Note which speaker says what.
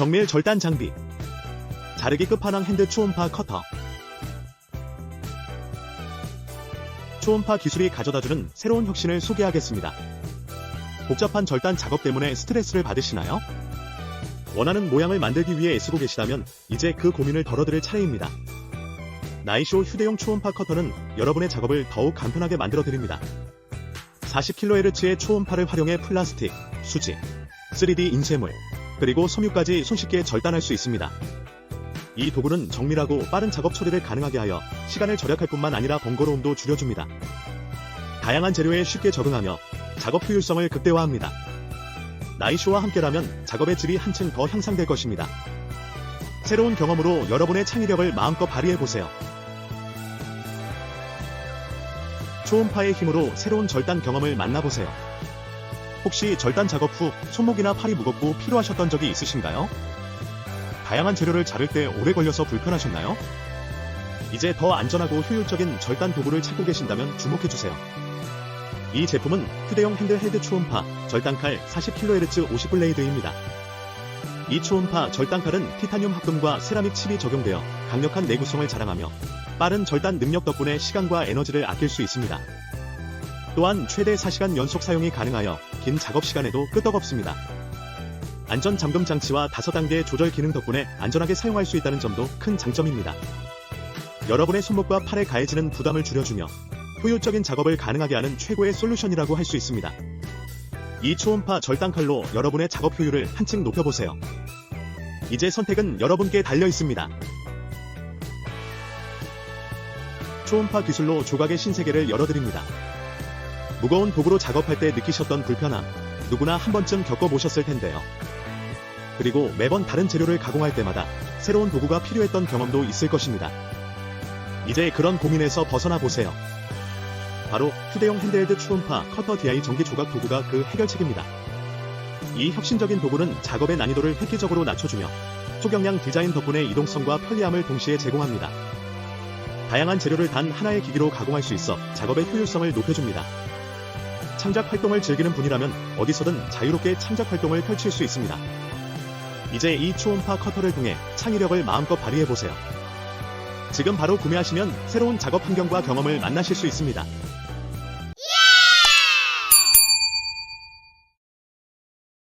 Speaker 1: 정밀 절단 장비 자르기 끝판왕 핸드 초음파 커터 초음파 기술이 가져다주는 새로운 혁신을 소개하겠습니다. 복잡한 절단 작업 때문에 스트레스를 받으시나요? 원하는 모양을 만들기 위해 애쓰고 계시다면 이제 그 고민을 덜어드릴 차례입니다. 나이쇼 휴대용 초음파 커터는 여러분의 작업을 더욱 간편하게 만들어 드립니다. 40kHz의 초음파를 활용해 플라스틱, 수지, 3D 인쇄물, 그리고 섬유까지 손쉽게 절단할 수 있습니다. 이 도구는 정밀하고 빠른 작업 처리를 가능하게 하여 시간을 절약할 뿐만 아니라 번거로움도 줄여줍니다. 다양한 재료에 쉽게 적응하며 작업 효율성을 극대화합니다. 나이쇼와 함께라면 작업의 질이 한층 더 향상될 것입니다. 새로운 경험으로 여러분의 창의력을 마음껏 발휘해보세요. 초음파의 힘으로 새로운 절단 경험을 만나보세요. 혹시 절단 작업 후 손목이나 팔이 무겁고 피로하셨던 적이 있으신가요? 다양한 재료를 자를 때 오래 걸려서 불편하셨나요? 이제 더 안전하고 효율적인 절단 도구를 찾고 계신다면 주목해주세요. 이 제품은 휴대용 핸드헬드 초음파 절단칼 40kHz 50블레이드입니다. 이 초음파 절단칼은 티타늄 합금과 세라믹 칩이 적용되어 강력한 내구성을 자랑하며 빠른 절단 능력 덕분에 시간과 에너지를 아낄 수 있습니다. 또한 최대 4시간 연속 사용이 가능하여 긴 작업 시간에도 끄떡없습니다. 안전 잠금 장치와 5단계 조절 기능 덕분에 안전하게 사용할 수 있다는 점도 큰 장점입니다. 여러분의 손목과 팔에 가해지는 부담을 줄여주며 효율적인 작업을 가능하게 하는 최고의 솔루션이라고 할 수 있습니다. 이 초음파 절단칼로 여러분의 작업 효율을 한층 높여보세요. 이제 선택은 여러분께 달려 있습니다. 초음파 기술로 조각의 신세계를 열어드립니다. 무거운 도구로 작업할 때 느끼셨던 불편함, 누구나 한 번쯤 겪어보셨을 텐데요. 그리고 매번 다른 재료를 가공할 때마다 새로운 도구가 필요했던 경험도 있을 것입니다. 이제 그런 고민에서 벗어나 보세요. 바로 휴대용 핸드헬드 초음파 커터 DI 전기 조각 도구가 그 해결책입니다. 이 혁신적인 도구는 작업의 난이도를 획기적으로 낮춰주며 초경량 디자인 덕분에 이동성과 편리함을 동시에 제공합니다. 다양한 재료를 단 하나의 기기로 가공할 수 있어 작업의 효율성을 높여줍니다. 창작 활동을 즐기는 분이라면 어디서든 자유롭게 창작 활동을 펼칠 수 있습니다. 이제 이 초음파 커터를 통해 창의력을 마음껏 발휘해보세요. 지금 바로 구매하시면 새로운 작업 환경과 경험을 만나실 수 있습니다.